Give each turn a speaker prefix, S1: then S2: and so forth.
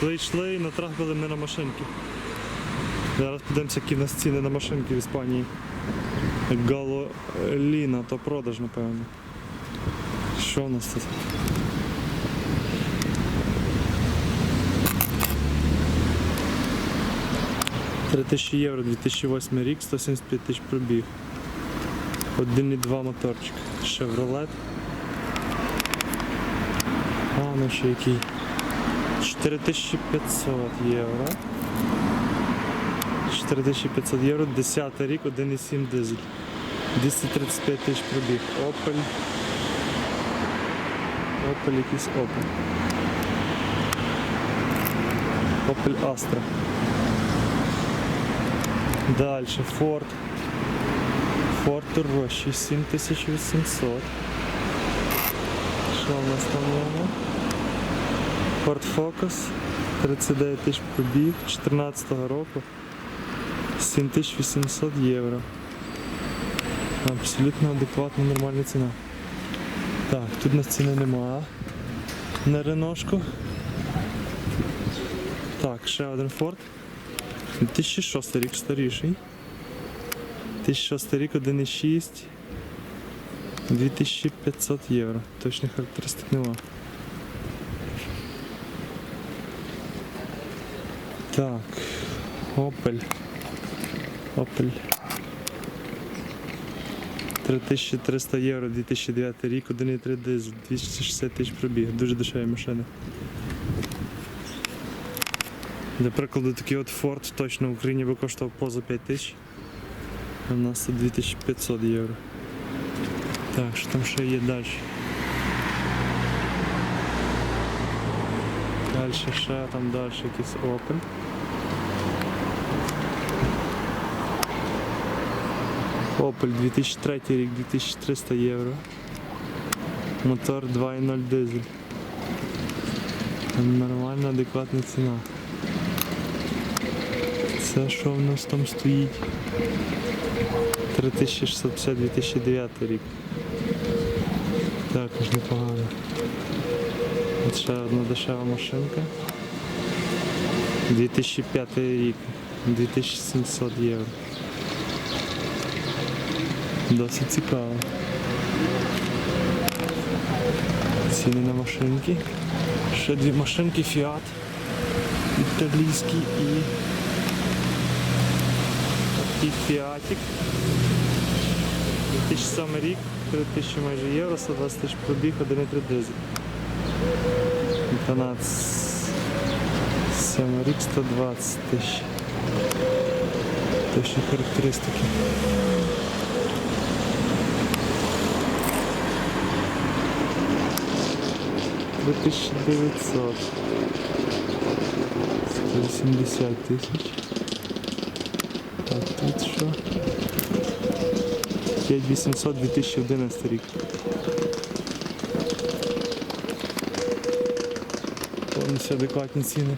S1: Йшли, йшли і натрапили ми на машинки. Зараз подивимося, які в нас ціни на машинки в Іспанії. Гало Ліна, то продаж, напевно. Що у нас тут? Три тисячі євро, 2008 рік, 175 тисяч пробіг. 1,2 моторчик. Chevrolet. А, ну ще який. 4500 євро. 4500 євро, 10 рік, 1,7 дизель. 235 тисяч пробіг. Opel. Opel якийсь Opel. Opel Astra. Дальше Ford. Ford Turbo 7800. Що у нас там є? Ford Focus 39 тисяч пробіг 14 року 7800 євро. Абсолютно адекватна нормальна ціна. Так, тут у нас ціни немає на реношку. Так, ще один Ford. 2006 рік старіший. 2006 рік 1,6. 2500 євро. Точних характеристик нема. Так. Opel. Opel. 3300 євро 2009 рік, 1,3 дизель, 260 тисяч пробіг. Дуже дешеві машини. Для прикладу, такий от Ford точно в Україні би коштував поза 5 тисяч. А у нас тут 2500 євро. Так, що там ще є далі? Далі ще там далі якийсь Opel. Opel 2003 рік, 2300 євро. Мотор 2.0 дизель. Нормальна, адекватна ціна. Це що в нас там стоїть? 3650 2009 рік. Також непогано. От ще одна дешева машинка. 2005 рік. 2700 євро. Досить цікаво. Ціни на машинки. Ще дві машинки Fiat. Італійський і такий Фіатік. 2007 рік, 3000 майже євро, 120 тисяч пробіг, 1,3 дизель. 12. 7 рік, 120 тисяч. Точні характеристики. Три тисячі дев'ятсот. 180 тисяч. Так, тут що? 5800 2011 рік. Повністю адекватні ціни.